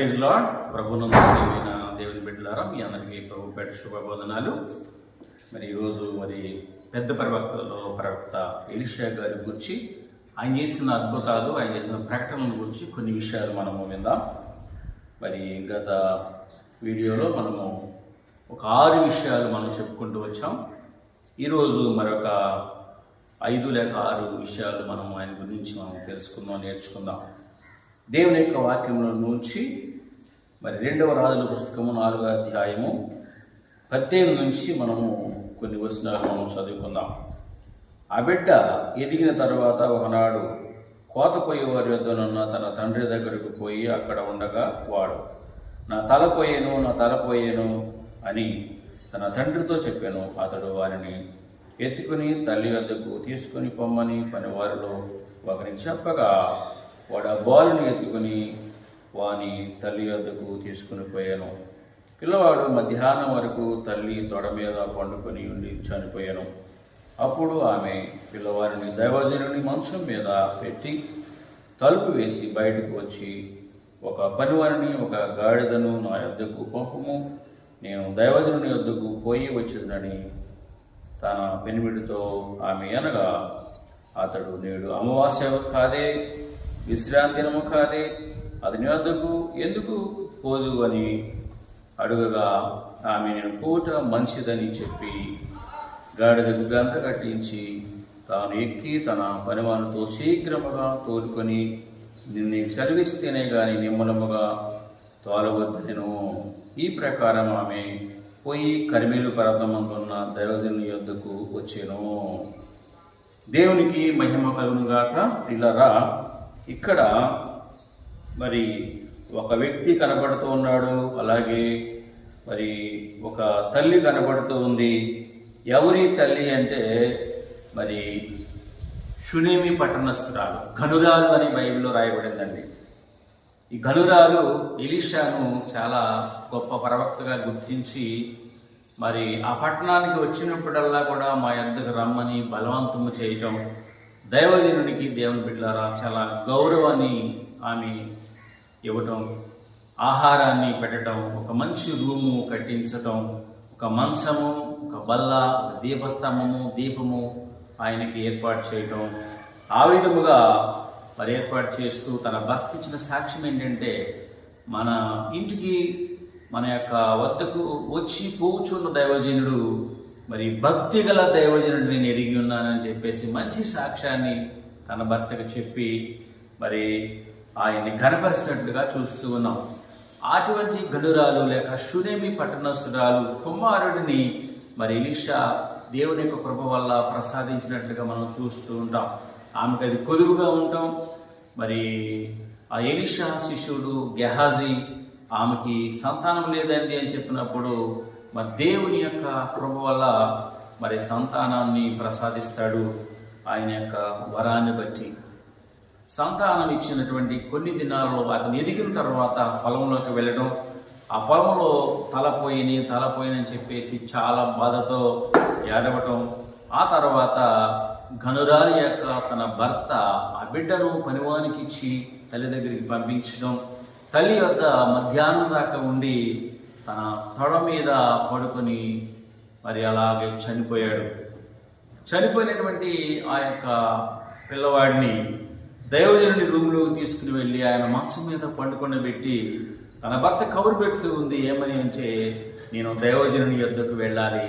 Praise lord ప్రభునందైన దేవుని బిడ్డలారా మీ అందరికీ ప్రభు పేట శుభబోధనాలు. మరి ఈరోజు మరి పెద్ద ప్రవక్తలో ప్రవక్త ఎలిషా గారి గురించి ఆయన చేసిన అద్భుతాలు ఆయన చేసిన ప్రకటనల గురించి కొన్ని విషయాలు మనము విందాం. మరి గత వీడియోలో మనము ఒక ఆరు విషయాలు మనం చెప్పుకుంటూ వచ్చాం. ఈరోజు మరొక ఐదు లేక ఆరు విషయాలు మనం ఆయన గురించి మనం తెలుసుకుందాం నేర్చుకుందాం. దేవుని యొక్క వాక్యంలో నుంచి మరి రెండవ రాజుల పుస్తకము నాలుగో అధ్యాయము పద్దెనిమిది నుంచి మనము కొన్ని వచనాలు మనం చదువుకుందాం. ఆ బిడ్డ ఎదిగిన తర్వాత ఒకనాడు కోత వారి వద్దనున్న తన తండ్రి దగ్గరకు పోయి అక్కడ ఉండగా వాడు నా తల పోయేను నా తల పోయేను అని తన తండ్రితో చెప్పాను. అతడు వారిని ఎత్తుకుని తల్లి వద్దకు తీసుకుని పొమ్మని పనివారిలో ఒకరిని చెప్పగా వాడు ఆ బాలుని ఎత్తుకుని వాని తల్లి వద్దకు తీసుకుని పోయాను. పిల్లవాడు మధ్యాహ్నం వరకు తల్లి తొడ మీద పండుకొని ఉండి చనిపోయాను. అప్పుడు ఆమె పిల్లవారిని దైవజనుని మంచం మీద పెట్టి తలుపు వేసి బయటకు వచ్చి ఒక పనివారిని ఒక గాడిదను నా యొద్దకు పంపము. నేను దైవజనుని యొద్దకు పోయి వచ్చిందని తన పెనిమిడితో ఆమె అనగా అతడు నేడు అమావాస్య కాదే విశ్రాంతి దినము కాదే అతని వద్దకు ఎందుకు పోదు అని అడుగగా ఆమె నేను పూట మంచిదని చెప్పి గాడిదకు గంత కట్టించి తాను ఎక్కి తన పరిమాణంతో శీఘ్రముగా తోలుకొని నిన్ను సెలవిస్తేనే గాని నిమ్మలముగా తోలవద్దను. ఈ ప్రకారం ఆమె పోయి కరిమేలు పర్వతమందున్న దైవజను యొద్దకు వచ్చాను. దేవునికి మహిమ కలుగునుగాక ఇలారా ఇక్కడ మరి ఒక వ్యక్తి కనబడుతూ ఉన్నాడు అలాగే మరి ఒక తల్లి కనబడుతూ ఉంది. ఎవరి తల్లి అంటే మరి షునేమి పట్టణస్థురాలు ఘనురాలు అని బైబిల్లో రాయబడిందండి. ఈ ఘనురాలు ఎలీషాను చాలా గొప్ప ప్రవక్తగా గుర్తించి మరి ఆ పట్టణానికి వచ్చినప్పుడల్లా కూడా మా యొద్దకు రమ్మని బలవంతము చేయటం దైవజనునికి దేవుని బిడ్డలారా చాలా గౌరవాన్ని ఆమె ఇవ్వటం ఆహారాన్ని పెట్టడం ఒక మంచి రూము కట్టించటం ఒక మంచము ఒక బల్ల ఒక దీపస్తంభము దీపము ఆయనకి ఏర్పాటు చేయటం. ఆ విధముగా మరి ఏర్పాటు చేస్తూ తన భర్తకి ఇచ్చిన సాక్ష్యం ఏంటంటే మన ఇంటికి మన యొక్క వద్దకు వచ్చి పోచున్న దైవజనుడు మరి భక్తి గల దైవజనుడు నేను ఎరిగి ఉన్నానని చెప్పేసి మంచి సాక్ష్యాన్ని తన భర్తకు చెప్పి మరి ఆయన్ని ఘనపరిచినట్లుగా చూస్తూ ఉన్నాం. అటువంటి గనురాలు లేక షునేమి పట్టణస్థురాలు కుమారుడిని మరి ఇలీషా దేవుని యొక్క కృప వల్ల ప్రసాదించినట్లుగా మనం చూస్తూ ఉంటాం. ఆమెకు అది కొదువుగా ఉంటాం. మరి ఆ ఎలిషా శిష్యుడు గెహాజీ ఆమెకి సంతానం లేదండి అని చెప్పినప్పుడు మరి దేవుని యొక్క కృప వల్ల మరి సంతానాన్ని ప్రసాదిస్తాడు. ఆయన యొక్క వరాన్ని బట్టి సంతానం ఇచ్చినటువంటి కొన్ని దినాల్లో అతను ఎదిగిన తర్వాత పొలంలోకి వెళ్ళడం. ఆ పొలంలో తలపోయిని తలపోయినని చెప్పేసి చాలా బాధతో ఏడవటం. ఆ తర్వాత ఘనురాలి యొక్క తన భర్త ఆ బిడ్డను పనివానికి ఇచ్చి తల్లి దగ్గరికి పంపించడం. తల్లి వద్ద మధ్యాహ్నం దాకా ఉండి తన తొడ మీద పడుకొని మరి అలాగే చనిపోయాడు. చనిపోయినటువంటి ఆ యొక్క పిల్లవాడిని దైవజనుని రూమ్లోకి తీసుకుని వెళ్ళి ఆయన మంచం మీద పండుకొని పెట్టి తన భర్త కబురు పెడుతూ ఉంది ఏమని అంటే నేను దైవజనుని యొద్దకు వెళ్ళాలి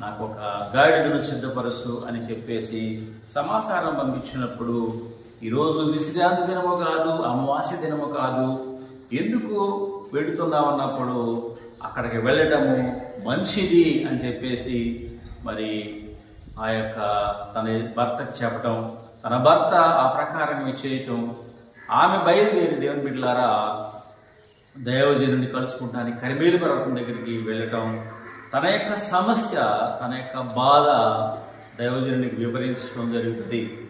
నాకు ఒక గాడిదను సిద్ధపరచు అని చెప్పేసి సమాచారం పంపించినప్పుడు ఈరోజు విశ్రాంతి దినము కాదు అమావాస్య దినము కాదు ఎందుకు వెళుతున్నామన్నప్పుడు అక్కడికి వెళ్ళటము మంచిది అని చెప్పేసి మరి ఆ యొక్క తన భర్తకు చెప్పటం తన భర్త ఆ ప్రకారం చేయటం ఆమె బయలుదేరి దేవుని బిడ్డలారా దైవజనుని కలుసుకుంటానికి కరిమేలు పర్వతం దగ్గరికి వెళ్ళటం తన యొక్క సమస్య తన యొక్క బాధ దైవజనునికి వివరించడం జరుగుతుంది.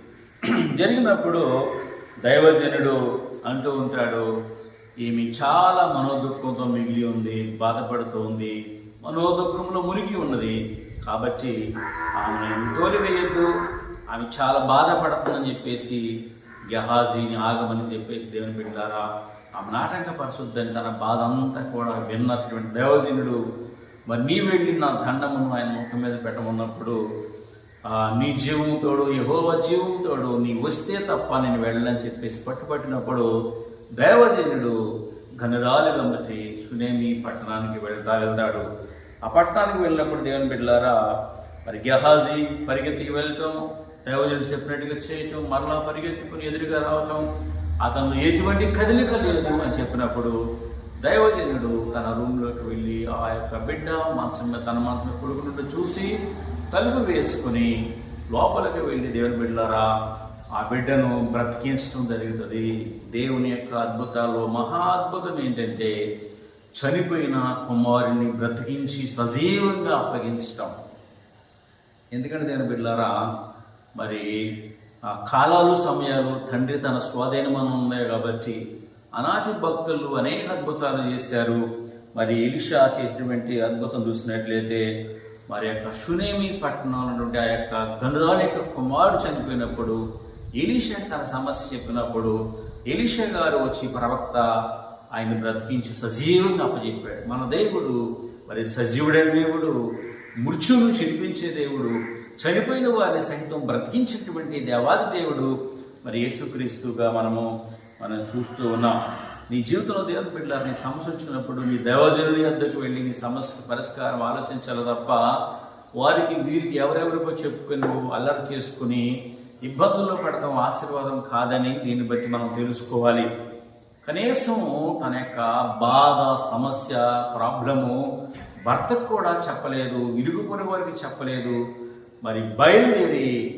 జరిగినప్పుడు దైవజనుడు అంటూ ఉంటాడు ఈమె చాలా మనోదుఖంతో మిగిలి ఉంది బాధపడుతూ ఉంది మనోదుఖంలో మునిగి ఉన్నది. కాబట్టి ఆమెను తోలివేయద్దు. ఆమె చాలా బాధపడుతుందని చెప్పేసి గహాజీని ఆగమని చెప్పేసి దేవుని బిడ్డారా ఆమె నాటక పరిశుద్ధని తన బాధ అంతా కూడా విన్నటువంటి దేవజనుడు మరి నీ వెళ్ళి నా దండమును ఆయన ముఖం మీద పెట్టమన్నప్పుడు నీ జీవముతోడు యహోవ జీవముతోడు నీ వస్తే తప్ప నేను వెళ్ళని చెప్పేసి పట్టుపట్టినప్పుడు దేవజనుడు ఘనరాలు గమ్మటి సునేమి పట్టణానికి వెళ్తా వెళ్తాడు. ఆ పట్టణానికి వెళ్ళినప్పుడు దేవుని బిడ్డలారా మరి గెహాజీ పరిగెత్తికి వెళ్ళటం దేవజనుడు చెప్పినట్టుగా చేయటం మరలా పరిగెత్తుకుని ఎదురుగా రావటం అతను ఎటువంటి కదలిక లేదు అని చెప్పినప్పుడు దైవజనుడు తన రూమ్లోకి వెళ్ళి ఆ యొక్క బిడ్డ మంచం మీద తన మంచం మీద పడుకున్నట్టు చూసి తలుపు వేసుకుని లోపలికి వెళ్ళి దేవుని బిడ్డలారా ఆ బిడ్డను బ్రతికించడం జరుగుతుంది. దేవుని యొక్క అద్భుతాల్లో మహా అద్భుతం ఏంటంటే చనిపోయిన కుమారుని బ్రతికించి సజీవంగా అప్పగించటం. ఎందుకంటే దేవుని బిడ్డలారా మరి ఆ కాలాలు సమయాలు తండ్రి తన స్వాధీనమని ఉన్నాయి కాబట్టి అనాటి భక్తులు అనేక అద్భుతాలు చేశారు. మరి ఎలిషా చేసినటువంటి అద్భుతం చూసినట్లయితే మరి యొక్క సునేమి పట్టణంలో నుండి ఆ యొక్క గనురాల యొక్క కుమారుడు చనిపోయినప్పుడు ఎలీషా తన సమస్య చెప్పినప్పుడు ఎలీషా గారు వచ్చి ప్రవక్త ఆయన బ్రతికించి సజీవంగా అప్పచెప్పాడు. మన దేవుడు మరి సజీవుడైన దేవుడు మృత్యును చిరిపించే దేవుడు చనిపోయిన వారిని సహితం బ్రతికించినటువంటి దేవాది దేవుడు మరి యేసుక్రీస్తుగా మనము మనం చూస్తూ ఉన్నాం. నీ జీవితంలో దేవుని బిడ్డలారు నీ సమస్య వచ్చినప్పుడు నీ దేవజనుని వద్దకు వెళ్ళి నీ సమస్య పరిష్కారం ఆలోచించాలి తప్ప వారికి వీరికి ఎవరెవరికో చెప్పుకొని నువ్వు అల్లరి చేసుకుని ఇబ్బందుల్లో పడటం ఆశీర్వాదం కాదని దీన్ని బట్టి మనం తెలుసుకోవాలి. కనీసం తన యొక్క బాధ సమస్య ప్రాబ్లము భర్తకు కూడా చెప్పలేదు ఇరుగు వారికి చెప్పలేదు. మరి బయలుదేరి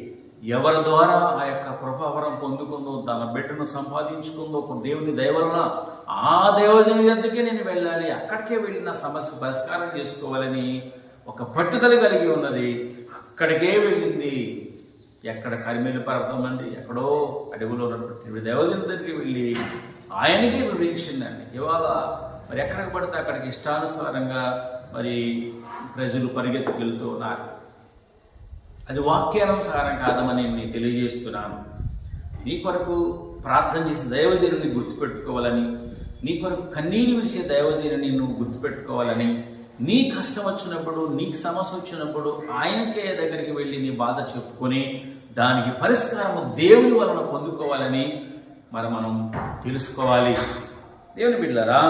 ఎవరి ద్వారా ఆ యొక్క కృపావరం పొందుకుందో తన బిడ్డను సంపాదించుకుందో ఒక దేవుని దయవలన ఆ దేవజని దగ్గరికి నేను వెళ్ళాలి అక్కడికే వెళ్ళి నా సమస్య పరిష్కారం చేసుకోవాలని ఒక పట్టుదల కలిగి ఉన్నది. అక్కడికే వెళ్ళింది. ఎక్కడ కరిమేలు పర్వతం అండి ఎక్కడో అడవిలో ఉన్నటువంటి దేవజన దగ్గరికి వెళ్ళి ఆయనకి వివరించిందండి. ఇవాళ మరి ఎక్కడికి పడితే అక్కడికి ఇష్టానుసారంగా మరి ప్రజలు పరిగెత్తుకెళ్తూ ఉన్నారు. అది వాక్యానుసారం కాదమని నేను తెలియజేస్తున్నాను. నీ కొరకు ప్రార్థన చేసి దైవజనుని గుర్తుపెట్టుకోవాలని నీ కొరకు కన్నీరు విడిచే దైవజనుని నువ్వు గుర్తుపెట్టుకోవాలని నీ కష్టం వచ్చినప్పుడు నీకు సమస్య వచ్చినప్పుడు ఆయనకే దగ్గరికి వెళ్ళి నీ బాధ చెప్పుకొని దానికి పరిష్కారము దేవుని వలన పొందుకోవాలని మరి మనం తెలుసుకోవాలి. దేవుని బిడ్డలారా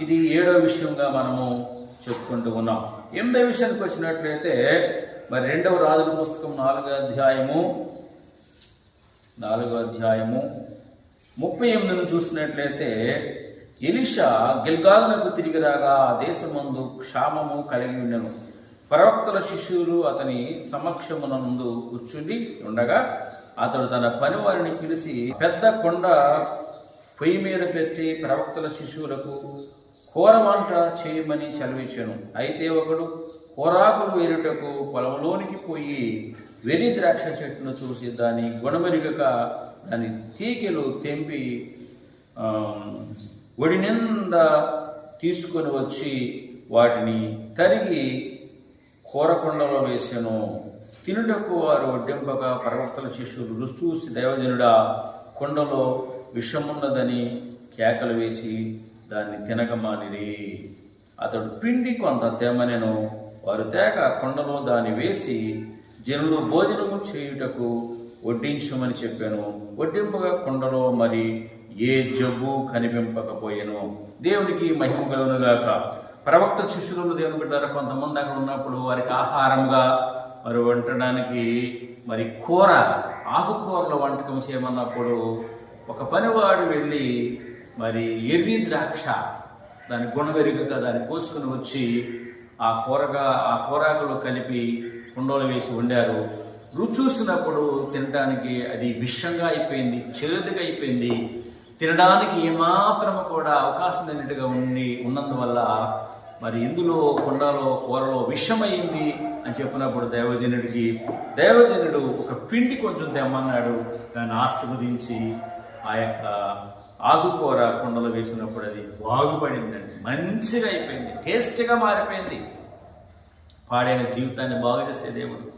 ఇది ఏడో విషయంగా మనము చెప్పుకుంటూ ఉన్నాం. ఎనిమిదో విషయానికి వచ్చినట్లయితే మరి రెండవ రాజుల పుస్తకం నాలుగో అధ్యాయము నాలుగో అధ్యాయము. ముప్పై ఎనిమిదిని చూసినట్లయితే ఎలిషా గిల్గాదునకు తిరిగి రాగా ఆ దేశమందు క్షామము కలిగి ఉండను. ప్రవక్తల శిష్యులు అతని సమక్షమునందు కూర్చుండి ఉండగా అతడు తన పనివారిని పిలిచి పెద్ద కొండ పొయ్యి మీద పెట్టి ప్రవక్తల శిశువులకు కూరవంట చేయమని చదివించాను అయితే ఒకడు కోరాకులు వేరుటకు పొలంలోనికి పోయి వెరి ద్రాక్ష చెట్టును చూసి దాని గుణమెరుగక దాని తీగలు తెంపి ఒడి నిండా తీసుకొని వచ్చి వాటిని తరిగి కూరకుండలో వేసాను. తినుటకు వారు వడ్డింపక ప్రవక్తల శిష్యులు రుచి చూసి దైవజనుడా కొండలో విషమున్నదని కేకలు వేసి దాన్ని తినగమానిరి. అతడు పిండి కొంత తెమ్మనెను. వారు తేక కొండలో దాన్ని వేసి జనులు భోజనము చేయుటకు వడ్డించమని చెప్పాను. వడ్డింపగా కొండలో మరి ఏ జబ్బు కనిపింపకపోయాను. దేవునికి మహిమ కలుగునుగాక. ప్రవక్త శిష్యులు దేవుని బిడ్డారు కొంతమంది అక్కడ ఉన్నప్పుడు వారికి ఆహారంగా మరి వండడానికి మరి కూర ఆకుకూరల వంటకం చేయమన్నప్పుడు ఒక పనివాడు వెళ్ళి మరి ఎర్రి ద్రాక్ష దాని గుణవెరుగగా దాన్ని కోసుకుని వచ్చి ఆ కూరగా ఆ కూరాకులు కలిపి కుండలు వేసి వండారు. రుచి చూసినప్పుడు తినడానికి అది విషంగా అయిపోయింది చేదుగా అయిపోయింది. తినడానికి ఏమాత్రం కూడా అవకాశం లేనట్టుగా ఉండి ఉన్నందువల్ల మరి ఇందులో కుండలో కూరలో విషమైంది అని చెప్పినప్పుడు దైవజనుడికి దైవజనుడు ఒక పిండి కొంచెం తెమ్మన్నాడు. దాన్ని ఆస్వాదించి ఆ యొక్క ఆకుకూర కుండలో వేసినప్పుడు అది బాగుపడిందండి. మంచిగా అయిపోయింది. టేస్ట్గా మారిపోయింది. పాడైన జీవితాన్ని బాగు చేసే దేవుడు.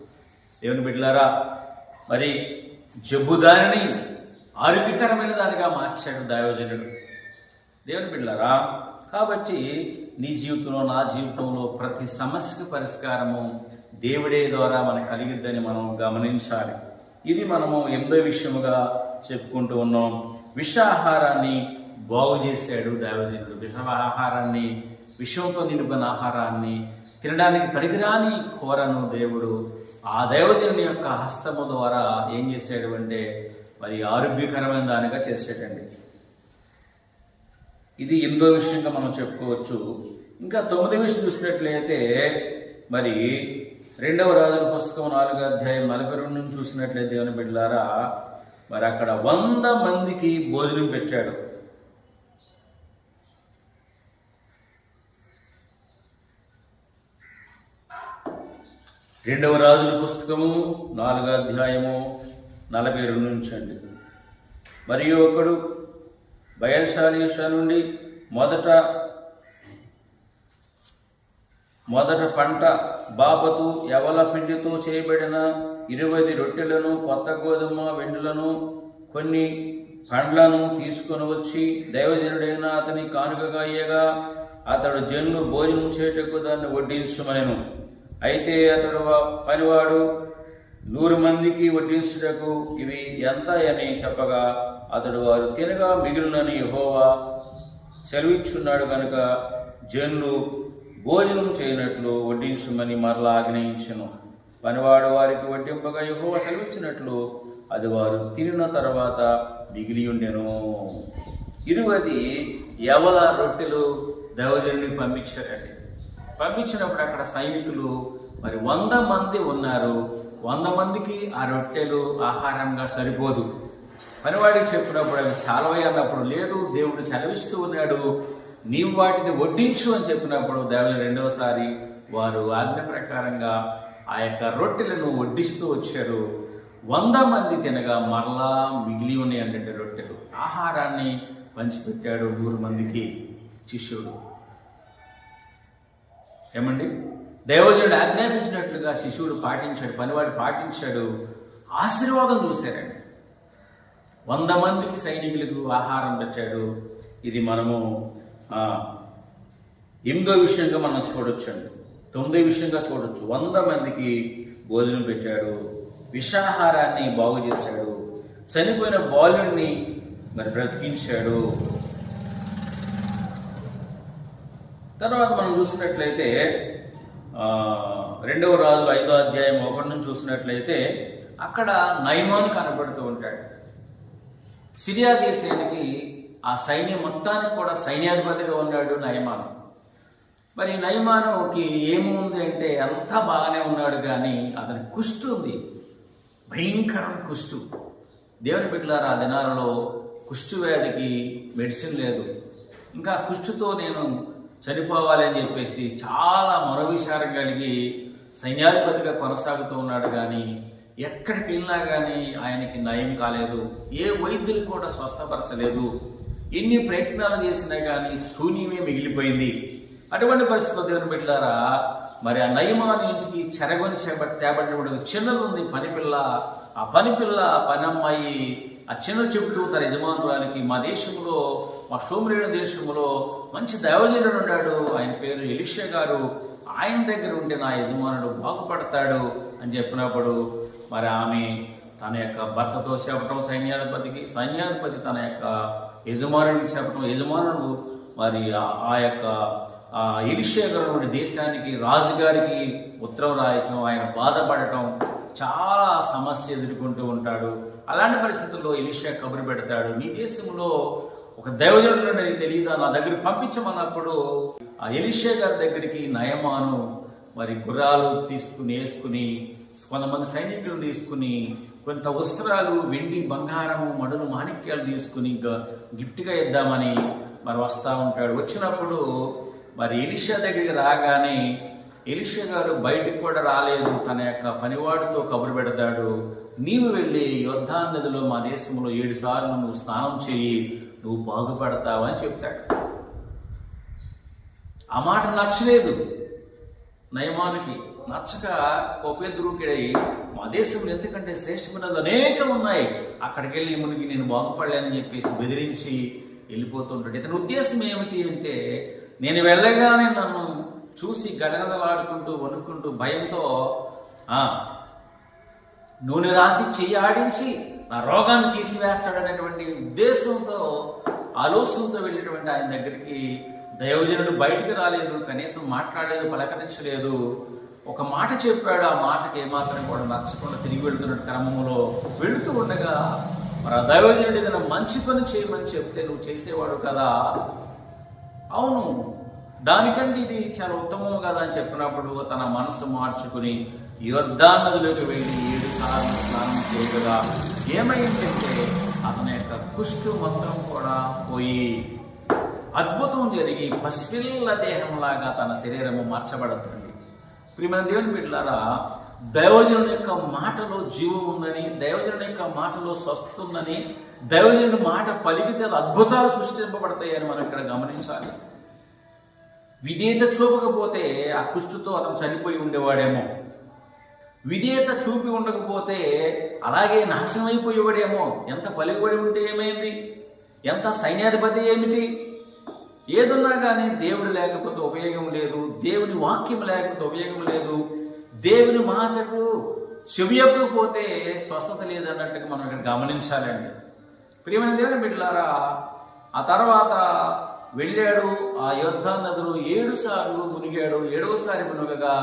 దేవుని బిడ్డలారా మరి జబ్బు దానిని ఆరోగ్యకరమైన దానిగా మార్చాడు దైవజనుడు. దేవుని బిడ్డలారా కాబట్టి నీ జీవితంలో నా జీవితంలో ప్రతి సమస్యకు పరిష్కారము దేవుడే ద్వారా మనకు కలిగిద్దని మనం గమనించాలి. ఇది మనము ఎంతో విషయముగా చెప్పుకుంటూ ఉన్నాం. విషాహారాన్ని బాగు చేశాడు దైవజనుడు. విష ఆహారాన్ని విషంతో నిండిపోయిన ఆహారాన్ని తినడానికి పనికిరాని కూరను దేవుడు ఆ దైవజనుని యొక్క హస్తము ద్వారా ఏం చేశాడు అంటే మరి ఆరోగ్యకరమైన దానిగా చేసేటండి ఇది ఎనిమిదో విషయంగా మనం చెప్పుకోవచ్చు. ఇంకా తొమ్మిది విషయం చూసినట్లయితే మరి రెండవ రాజుల పుస్తకం నాలుగో అధ్యాయం నలభై రెండు నుంచి చూసినట్లయితే దేవుని బిడ్డలారా మరి అక్కడ వంద మందికి భోజనం పెట్టాడు. రెండవ రాజుల పుస్తకము నాలుగో అధ్యాయము నలభై రెండు నుంచి అండి. మరియు ఒకడు బయల్శాలీష నుండి మొదట మొదట పంట బాపతు ఎవల పిండితో చేయబడిన ఇరవై రొట్టెలను కొత్త గోధుమ వెండులను కొన్ని పండ్లను తీసుకొని వచ్చి దైవజనుడైన అతని కానుకగా అయ్యగా అతడు జనులు భోజనం చేయటకు దాన్ని వడ్డించమనెను అయితే అతడు పనివాడు నూరు మందికి వడ్డించుటకు ఇవి ఎంత అని చెప్పగా అతడు వారు తినగా మిగిలినని హోవా సెలవిచ్చున్నాడు కనుక జనులు భోజనం చేయనట్లు వడ్డించమని మరలా ఆజ్ఞయించును పనివాడు వారికి వడ్డింపగా ఎగువ సెలవిచ్చినట్లు అది వారు తినిన తర్వాత మిగిలి ఉండెను ఇరువది ఎవల రొట్టెలు దైవజనునికి పంపించారండి? పంపించినప్పుడు అక్కడ సైనికులు మరి వంద మంది ఉన్నారు. వంద మందికి ఆ రొట్టెలు ఆహారంగా సరిపోదు. పనివాడికి చెప్పినప్పుడు అవి సాలవై అన్నప్పుడు లేదు దేవుడు సెలవిస్తూ ఉన్నాడు. నీవు వాటిని వడ్డించు అని చెప్పినప్పుడు దేవుడు రెండవసారి వారు ఆజ్ఞ ప్రకారంగా ఆ యొక్క రొట్టెలను వడ్డిస్తూ వచ్చారు. వంద మంది తినగా మరలా మిగిలి ఉన్నాయి అంటే రొట్టెలు. ఆహారాన్ని పంచిపెట్టాడు నూరు మందికి శిష్యుడు. ఏమండి? దైవజనుడు ఆజ్ఞాపించినట్లుగా శిశువుడు పాటించాడు పనివాడు పాటించాడు ఆశీర్వాదం చూశారండి. వంద మందికి సైనికులకు ఆహారం పెట్టాడు ఇది మనము ఎనిమిదో విషయంగా మనం చూడొచ్చండి. తొమ్మిదో విషయంగా చూడొచ్చు. వంద మందికి భోజనం పెట్టాడు విషాహారాన్ని బాగు చేశాడు చనిపోయిన బాలుడిని మరి బ్రతికించాడు. తర్వాత మనం చూసినట్లయితే రెండవ రాజు ఐదో అధ్యాయం ఒకటి నుంచి చూసినట్లయితే అక్కడ నయమాన్ కనబడుతూ ఉంటాడు. సిరియా దేశానికి ఆ సైన్యం మొత్తానికి కూడా సైన్యాధిపతిగా ఉన్నాడు నయమాను. మరి నయమానుకి ఏముంది అంటే అంతా బాగానే ఉన్నాడు కానీ అతని కుష్టు ఉంది. భయంకరం కుష్టు. దేవుని బిడ్డలారా ఆ దినాలలో కుష్టు వ్యాధికి మెడిసిన్ లేదు. ఇంకా కుష్టుతో నేను చనిపోవాలి అని చెప్పేసి చాలా మనోవిచారం కలిగి సైన్యాధిపతిగా కొనసాగుతూ ఉన్నాడు కానీ ఎక్కడికి వెళ్ళినా కానీ ఆయనకి నయం కాలేదు. ఏ వైద్యులు కూడా స్వస్థపరచలేదు. ఎన్ని ప్రయత్నాలు చేసినా కానీ శూన్యమే మిగిలిపోయింది. అటువంటి పరిస్థితుల్లో దేవుని బిడ్డారా మరి ఆ నయమాని ఇంటికి చెరగొని చేపట్టి తేబడినప్పుడు చిన్నది ఉంది పనిపిల్ల ఆ పనిపిల్ల పనమ్మాయి ఆ చిన్న చెబుతూ తన యజమానురానికి మా దేశంలో మా సోమరేణు దేశంలో మంచి దైవజనుడు ఉన్నాడు. ఆయన పేరు ఎలిషా గారు. ఆయన దగ్గర ఉంటే నా యజమానుడు బాగుపడతాడు అని చెప్పినప్పుడు మరి ఆమె తన యొక్క భర్తతో చెప్పడం సైన్యాధిపతికి సైన్యాధిపతి తన యొక్క యజమానుడికి చెప్పడం యజమానుడు మరి ఆ- యొక్క ఆ నుండి దేశానికి రాజుగారికి ఉత్తరం రాయటం ఆయన బాధపడటం చాలా సమస్య ఎదుర్కొంటూ ఉంటాడు. అలాంటి పరిస్థితుల్లో ఎలిషా కబురు పెడతాడు నీ దేశంలో ఒక దైవజనుడు నీకు తెలియదా? నా దగ్గర పంపించమన్నప్పుడు ఆ ఎలిషే గారి దగ్గరికి నయమాను మరి గుర్రాలు తీసుకుని వేసుకుని కొంతమంది సైనికులను తీసుకుని కొంత వస్త్రాలు వెండి బంగారము మడులు మాణిక్యాలు తీసుకుని గ- గిఫ్ట్గా ఇద్దామని మరి వస్తూ ఉంటాడు. వచ్చినప్పుడు మరి ఎలిషా దగ్గరికి రాగానే ఎలిషా గారు బయటికి కూడా రాలేదు. తన యొక్క పనివాడితో కబురు పెడతాడు నీవు వెళ్ళి యుద్ధాన్ నదిలో మా దేశంలో ఏడు సార్లు నువ్వు స్నానం చేయి నువ్వు బాగుపడతావు అని చెప్తాడు. ఆ మాట నచ్చలేదు నయమానికి. నచ్చక కోపేద్రూకిడై మా దేశంలో ఎందుకంటే శ్రేష్టమైనది అనేకం ఉన్నాయి. అక్కడికి వెళ్ళి మునిగి నేను బాగుపడలేనని చెప్పేసి బెదిరించి వెళ్ళిపోతుంటాడు. ఇతని ఉద్దేశం ఏమిటి అంటే నేను వెళ్ళగానే నన్ను చూసి గడగడలాడుకుంటూ వణుకుంటూ భయంతో నూనె రాసి చెయ్యి ఆడించి నా రోగాన్ని తీసివేస్తాడనేటువంటి ఉద్దేశంతో ఆలోచనతో వెళ్ళేటువంటి ఆయన దగ్గరికి దైవజనుడు బయటికి రాలేదు కనీసం మాట్లాడలేదు పలకరించలేదు. ఒక మాట చెప్పాడు ఆ మాటకి ఏమాత్రం కూడా నచ్చకుండా తిరిగి వెళ్తున్న క్రమంలో వెళుతూ ఉండగా మరి ఆ దైవజనుడు ఏదైనా మంచి పని చేయమని చెప్తే నువ్వు చేసేవాడు కదా? అవును దానికంటే ఇది చాలా ఉత్తమం కదా అని చెప్పినప్పుడు తన మనసు మార్చుకుని యుద్ధా నదిలోకి వెళ్ళి ఏడు సార్లు స్నానం చేయగా ఏమైందంటే అతని యొక్క కుష్టు మొత్తం కూడా పోయి అద్భుతం జరిగి పసిపిల్ల దేహంలాగా తన శరీరము మార్చబడుతుంది. ప్రియమైన దేవుని బిడ్డలారా దైవజనుని యొక్క మాటలో జీవం ఉందని దైవజనుని యొక్క మాటలో స్వస్థత ఉందని దైవజనుని మాట పలికితే అద్భుతాలు సృష్టింపబడతాయని మనం ఇక్కడ గమనించాలి. విధేయత చూపకపోతే ఆ కుష్టుతో అతను చనిపోయి ఉండేవాడేమో. విధేయత చూపి ఉండకపోతే అలాగే నాశనం అయిపోయేవాడేమో ఎంత పలికిబడి ఉంటే ఏమైంది? ఎంత సైన్యాధిపతి ఏమిటి? ఏదున్నా కానీ దేవుడు లేకపోతే ఉపయోగం లేదు దేవుని వాక్యం లేకపోతే ఉపయోగం లేదు. దేవుని మాటకు చెవియకపోతే స్వస్థత లేదన్నట్టుగా మనం ఇక్కడ గమనించాలండి. ప్రియమైన దేవుని బిడ్డలారా ఆ తర్వాత వెళ్ళాడు ఆ యుద్ధ నదులు ఏడు సార్లు మునిగాడు ఏడవసారి మునుగగా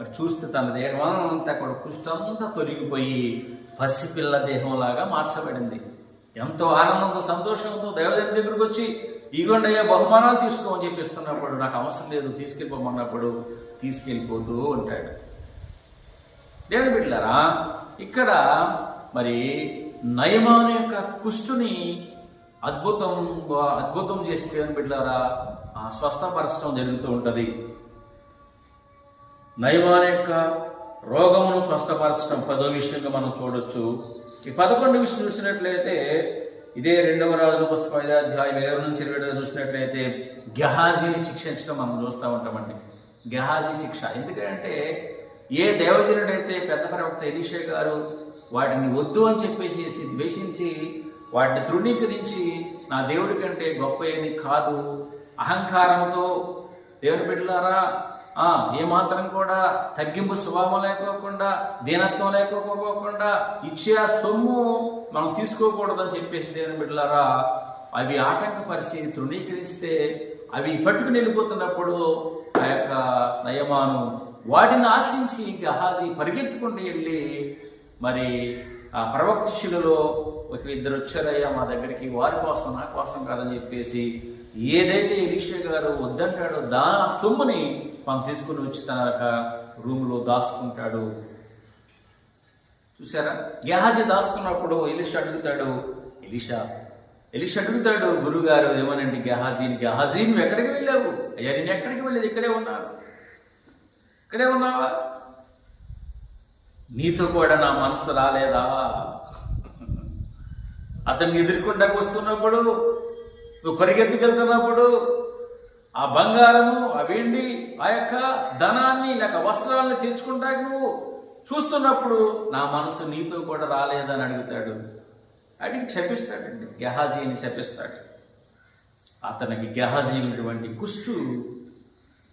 మరి చూస్తే తన దేహం అంతా కూడా కుష్టంతా తొలగిపోయి పసిపిల్ల దేహంలాగా మార్చబడింది. ఎంతో ఆనందంతో సంతోషంతో దేవదేవుని దగ్గరికి వచ్చి ఇగోండి అయ్యా బహుమానాలు తీసుకోమని చెప్పిస్తున్నప్పుడు నాకు అవసరం లేదు తీసుకెళ్ళిపోమన్నప్పుడు తీసుకెళ్ళిపోతూ ఉంటాడు. దేవుని బిడ్డలారా ఇక్కడ మరి నయమాను యొక్క కుష్టుని అద్భుతం అద్భుతం చేసి దేవుని బిడ్డలారా ఆ స్వస్థపరచడం జరుగుతూ ఉంటుంది. నయమాన్ యొక్క రోగమును స్వస్థపరచడం పదో విషయంగా మనం చూడొచ్చు. ఈ పదకొండు విషయం చూసినట్లయితే ఇదే రెండవ రాజుల పుస్తకం ఐదో అధ్యాయం ఏడు నుంచి ఇరవై చూసినట్లయితే గెహాజీని శిక్షించడం మనం చూస్తూ ఉంటామండి గెహాజీ శిక్ష. ఎందుకంటే ఏ దేవజనుడైతే పెద్ద ప్రవక్త ఎలీషే గారు వాటిని వద్దు అని చెప్పేసి ద్వేషించి వాటిని తృణీకరించి నా దేవుడి కంటే గొప్ప ఏమి కాదు అహంకారంతో దేవుని బిడ్డలారా ఏమాత్రం కూడా తగ్గింపు స్వభావం లేకోకుండా దీనత్వం లేకపోకుండా ఇచ్చే ఆ సొమ్ము మనం తీసుకోకూడదని చెప్పేసి దేని బిడ్డలారా అవి ఆటంకపరిచి తృణీకరిస్తే అవి పట్టుకుని వెళ్ళిపోతున్నప్పుడు ఆ యొక్క నయమాను వాటిని ఆశించి గహాజీ పరిగెత్తుకుంటూ వెళ్ళి మరి ఆ ప్రవక్త శిలలో ఒక ఇద్దరు వచ్చారయ్యా మా దగ్గరికి వారి కోసం నా కోసం కాదని చెప్పేసి ఏదైతే ఎలీషా గారు వద్దంటాడో దా సొమ్ముని మనం తీసుకుని వచ్చి తన యొక్క రూమ్లో దాచుకుంటాడు. చూసారా గెహాజీ దాచుకున్నప్పుడు ఎలీషా అడుగుతాడు ఎలీషా ఎలీషా అడుగుతాడు గురుగారు ఏమనండి గెహాజీని? గెహాజీ నువ్వు ఎక్కడికి వెళ్ళావు? అయ్యా నేను ఎక్కడికి వెళ్ళేది ఇక్కడే ఉన్నావు? ఇక్కడే ఉన్నావా? నీతో కూడా నా మనసు రాలేదా? అతన్ని ఎదుర్కొండకు వస్తున్నప్పుడు నువ్వు పరిగెత్తుకెళ్తున్నప్పుడు ఆ బంగారము ఆ వెండి ఆ యొక్క ధనాన్ని లేక వస్త్రాలను తెచ్చుకుంటాకు నువ్వు చూస్తున్నప్పుడు నా మనసు నీతో కూడా రాలేదని అడుగుతాడు. అడిగి చెప్పిస్తాడండి గెహాజీని చెప్పిస్తాడు అతనికి గెహాజీ ఉన్నటువంటి కుష్టు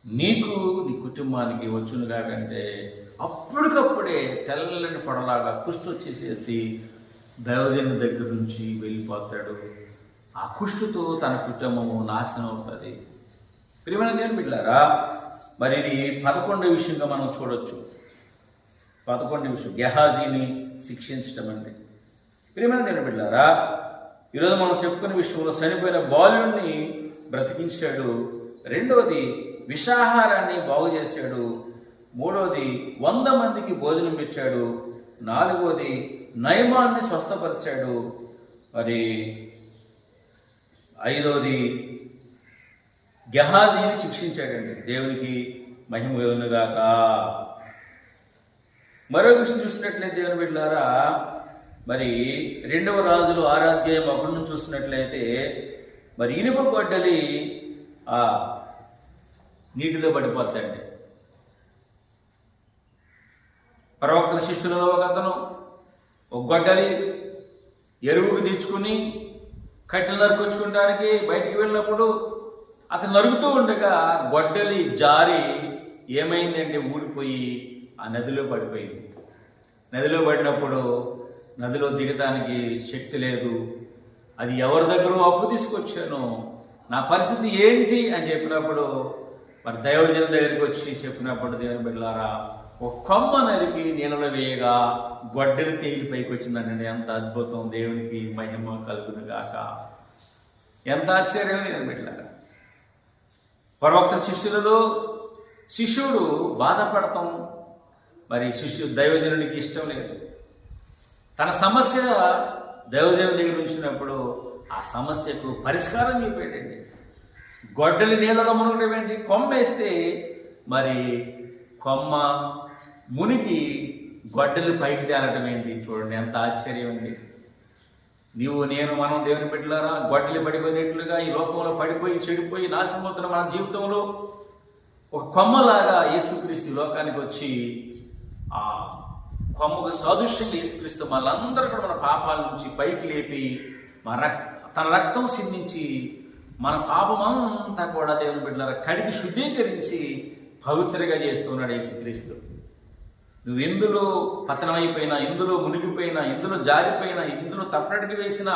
నీకు నీ కుటుంబానికి వచ్చునుగా కాకంటే అప్పటికప్పుడే తెల్లని పొడలాగా కుష్టు వచ్చేసేసి దైవజన దగ్గర నుంచి వెళ్ళిపోతాడు. ఆ కుష్టుతో తన కుటుంబము నాశనం అవుతుంది. ప్రియమైన దేవుని బిడ్డారా మరి ఇది పదకొండవ విషయంగా మనం చూడొచ్చు. పదకొండవ విషయం గెహాజీని శిక్షించటం అండి ప్రియమైన దేవుని బిడ్డారా ఈరోజు మనం చెప్పుకునే విషయంలో చనిపోయిన బాలుడిని బ్రతికించాడు రెండవది విషాహారాన్ని బాగు చేశాడు మూడవది వంద మందికి భోజనం పెట్టాడు నాలుగవది నయమాన్ని స్వస్థపరిచాడు మరి ఐదవది గెహాజీని శిక్షించాడండి. దేవునికి మహిమ వేవునుగాక మరో విషయం చూసినట్లయితే దేవుని బిడ్డారా మరి రెండవ రాజులు ఆరాధ్యాయం అప్పటి నుంచి చూసినట్లయితే మరి ఇనుప గొడ్డలి ఆ నీటిలో పడిపోద్దండి ప్రవక్తల శిష్యులలో ఒక అతను ఒక గొడ్డలి ఎరువుకు తెచ్చుకుని కట్టెలు నరుకొచ్చుకోవడానికి బయటికి వెళ్ళినప్పుడు అతను నరుగుతూ ఉండగా గొడ్డలి జారి ఏమైందంటే ఊడిపోయి ఆ నదిలో పడిపోయింది. నదిలో పడినప్పుడు నదిలో దిగటానికి శక్తి లేదు. అది ఎవరి దగ్గర అప్పు తీసుకొచ్చాను? నా పరిస్థితి ఏంటి? అని చెప్పినప్పుడు మరి దైవజన దగ్గరికి వచ్చి చెప్పినప్పుడు దేవుని బిడ్డలారా ఒక కొమ్మ నరికి నీళ్ళలో వేయగా గొడ్డలి తేలి పైకి వచ్చిందండి. ఎంత అద్భుతం! దేవునికి మహిమ కలుగును గాక. ఎంత ఆశ్చర్యం దేవుని బిడ్డలారా! ప్రవక్త శిష్యులలో శిష్యుడు బాధపడటం మరి శిష్యు దైవజనునికి ఇష్టం లేదు. తన సమస్య దైవజనుడి దగ్గర ఉంచినప్పుడు ఆ సమస్యకు పరిష్కారం చెప్పాడండి గొడ్డలి నీళ్ళలో మునగడం ఏంటి? కొమ్మ వేస్తే మరి కొమ్మ మునిగి గొడ్డలు పైకి తేలటం ఏంటి? చూడండి ఎంత ఆశ్చర్యం అండి. నీవు నేను మనం దేవుని బిడ్డలారా గొడ్డలి పడిపోయినట్లుగా ఈ లోకంలో పడిపోయి చెడిపోయి నాశనమవుతున్న మన జీవితంలో ఒక కొమ్మలాగా యేసుక్రీస్తు ఈ లోకానికి వచ్చి ఆ కొమ్మకు సాదృశ్యంగా యేసుక్రీస్తు మనందరూ కూడా మన పాపాల నుంచి పైకి లేపి మన రక్ తన రక్తం సిందించి మన పాపమంతా కూడా దేవుని బిడ్డలారా కడిగి శుద్ధీకరించి పవిత్రగా చేస్తున్నాడు యేసుక్రీస్తు. నువ్వు ఎందులో పతనమైపోయినా ఎందులో మునిగిపోయినా ఎందులో జారిపోయినా ఎందులో తప్పటికి వేసినా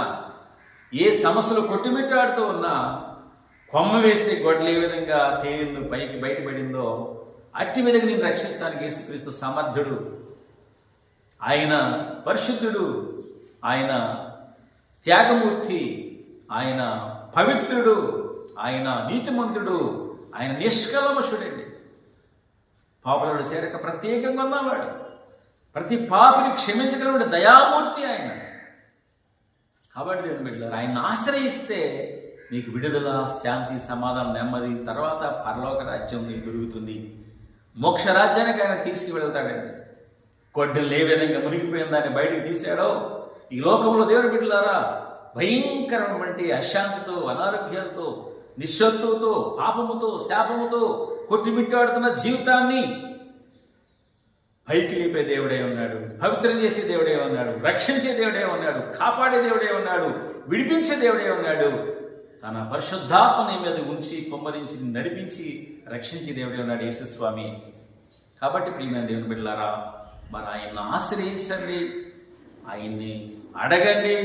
ఏ సమస్యలు కొట్టుమిట్టాడుతూ ఉన్నా కొమ్మ వేస్తే గొడ్డలు ఏ విధంగా తేలిందో పైకి బయటపడిందో అట్టి మీదకి నేను రక్షిస్తానికి యేసుక్రీస్తు సమర్థుడు. ఆయన పరిశుద్ధుడు ఆయన త్యాగమూర్తి ఆయన పవిత్రుడు ఆయన నీతిమంతుడు ఆయన నిష్కలమషుడండి. పాపలోడు చేరక ప్రత్యేకంగా ఉన్నవాడు. ప్రతి పాపిని క్షమించగలవాడు దయామూర్తి ఆయన. కాబట్టి దేవుని బిడ్డలారు ఆయన ఆశ్రయిస్తే నీకు విడుదల శాంతి సమాధానం నెమ్మది తర్వాత పరలోక రాజ్యం మీకు దొరుకుతుంది. మోక్ష రాజ్యానికి ఆయన తీసుకువెళ్తాడండి. గొడ్డలు ఏ విధంగా మునిగిపోయిన దాన్ని బయటికి తీశాడో ఈ లోకంలో దేవుని బిడ్డలారా భయంకరమైనటువంటి అశాంతితో అనారోగ్యాలతో నిశ్శత్తుతో పాపముతో శాపముతో కొట్టిమిట్టాడుతున్న జీవితాన్ని పైకి లేపే దేవుడే ఉన్నాడు పవిత్రం చేసే దేవుడే ఉన్నాడు రక్షించే దేవుడే ఉన్నాడు కాపాడే దేవుడే ఉన్నాడు విడిపించే దేవుడే ఉన్నాడు. తన పరిశుద్ధాత్మని మీద ఉంచి కొమ్మరించి నడిపించి రక్షించే దేవుడే ఉన్నాడు యేసుస్వామి. కాబట్టి ప్రియమైన దేవుని బిడ్డలారా మరి ఆయన్ని ఆశ్రయించండి ఆయన్ని అడగండి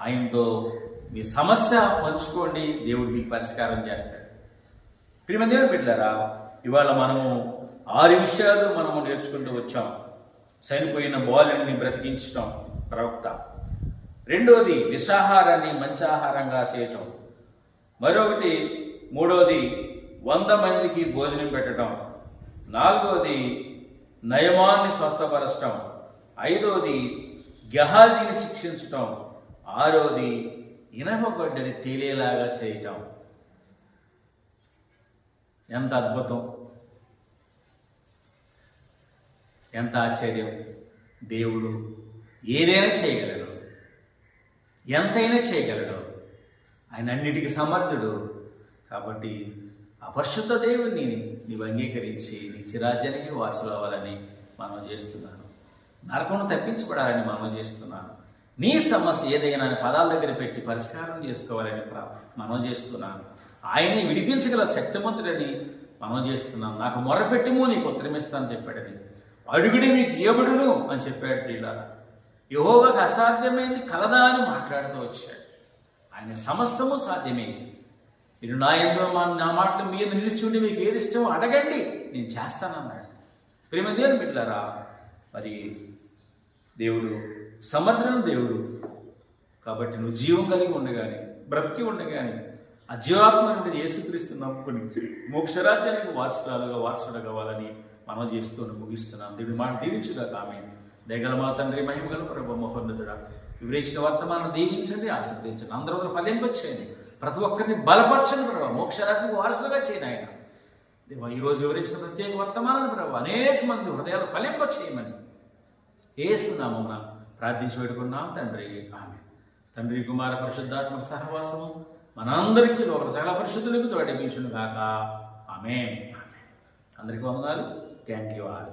ఆయనతో మీ సమస్య పంచుకోండి దేవుడు మీకు పరిష్కారం చేస్తాడు. ప్రియమైన దేవుని ఇవాళ మనము ఆరు విషయాలు మనము నేర్చుకుంటూ వచ్చాం. చనిపోయిన బాలుని బ్రతికించటం ప్రవక్త. రెండోది విషాహారాన్ని మంచి ఆహారంగా చేయటం. మరొకటి మూడోది వంద మందికి భోజనం పెట్టడం నాలుగోది నయమాన్ని స్వస్థపరచటం. ఐదోది గహాజీని శిక్షించటం. ఆరోది ఇనపగొడ్డని తేలేలాగా చేయటం. ఎంత అద్భుతం. ఎంత ఆశ్చర్యం. దేవుడు ఏదైనా చేయగలడు. ఎంతైనా చేయగలడు. ఆయన అన్నిటికీ సమర్థుడు. కాబట్టి ఆ పరిశుద్ధ దేవుణ్ణి నీవు అంగీకరించి నీ చిరాజ్యానికి వాసులు అవ్వాలని మనం చేస్తున్నాను. నరకను తప్పించబడాలని మనం చేస్తున్నాను. నీ సమస్య ఏదైనా పదాల దగ్గర పెట్టి పరిష్కారం చేసుకోవాలని మనం చేస్తున్నాను. ఆయన్ని విడిపించగల శక్తిమంతుడని మనం చేస్తున్నాం. నాకు మొరపెట్టుము నీకు ఉత్తరమిస్తానని చెప్పాడని. అడుగుడి మీకు ఏబడును అని చెప్పాడు ప్రియులారా. యహోవకు అసాధ్యమైంది కలదా అని మాట్లాడుతూ వచ్చాడు. ఆయన సమస్తము సాధ్యమే. మీరు నా ఎందు మా- నా మాటలు మీ ఎందు నిలిచి ఉండి మీకు ఏది ఇష్టమో అడగండి. నేను చేస్తానన్నాడు. ప్రేమ దేవుని బిడ్డలారా మరి దేవుడు సమర్థన దేవుడు. కాబట్టి నువ్వు జీవం కలిగి ఉండగాని బ్రతికి ఉండగాని ఆ జీవాత్మ నుండి యేసుక్రీస్తు నమ్ముకుని మోక్షరాజ్యానికి వారసురాలుగా వారసుడు కావాలని మనం చేస్తూ ముగిస్తున్నాం. దీని మాట దీవించుగా ఆమె దయగల మా తండ్రి మహిమగల ప్రభు మహోన్నతుడా వివరించిన వర్తమానం దీవించండి ఆశీర్వదించండి. అందరూ ఫలింపచ్చేయండి ప్రతి ఒక్కరిని బలపరచండి ప్రభావ మోక్షరాజ్యానికి వారసులుగా చేయను ఆయన. దేవా ఈరోజు వివరించిన ప్రత్యేక వర్తమానం ప్రభావ అనేక మంది హృదయాలు ఫలింప చేయమని ఏసునామమున ప్రార్థించి పెట్టుకున్నాం తండ్రి. ఆమె తండ్రి కుమార పరిశుద్ధాత్మక సహవాసము మనందరికీ లోపల సకల పరిశుద్ధులకు తోడపించును కాక ఆమె అందరికీ వందనాలు. Thank you all.